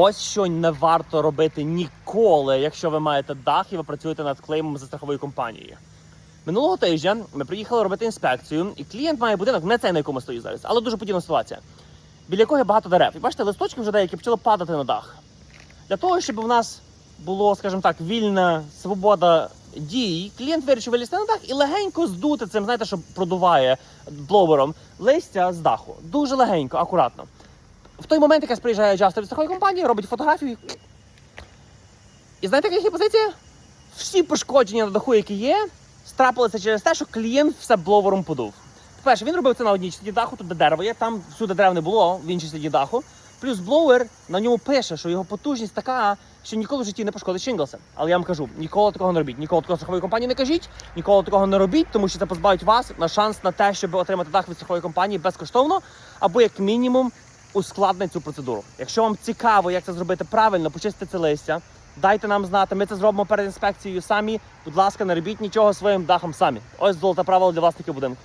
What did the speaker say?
Ось що не варто робити ніколи, якщо ви маєте дах і ви працюєте над клеймом за страховою компанією. Минулого тижня ми приїхали робити інспекцію, і клієнт має будинок, не цей, на якому стоїть зараз, але дуже подібна ситуація, біля якого багато дерев. І бачите, листочки вже деякі почали падати на дах. Для того, щоб у нас було, скажімо так, вільна свобода дій, клієнт вирішив вилізти на дах і легенько здути цим, знаєте, що продуває бловером листя з даху. Дуже легенько, акуратно. В той момент якась приїжджає джастер від такої компанії, робить фотографію. і- знаєте, яка є позиція? Всі пошкодження на даху, які є, страпилися через те, що клієнт все бловером подув. По-перше, він робив це на одній частині даху, тут де дерево є, там всюди дерев не було, в іншій частині даху. Плюс блоуер на ньому пише, що його потужність така, що ніколи в житті не пошкодить Шинглса. Але я вам кажу, ніколи такого не робіть, ніколи такого страхової компанії не кажіть, ніколи такого не робіть, тому що це позбавить вас на шанс на те, щоб отримати дах від страхової компанії безкоштовно, або як мінімум ускладнить цю процедуру. Якщо вам цікаво, як це зробити правильно, почистити це листя, дайте нам знати. Ми це зробимо перед інспекцією самі. Будь ласка, не робіть нічого своїм дахом самі. Ось золоте правило для власників будинку.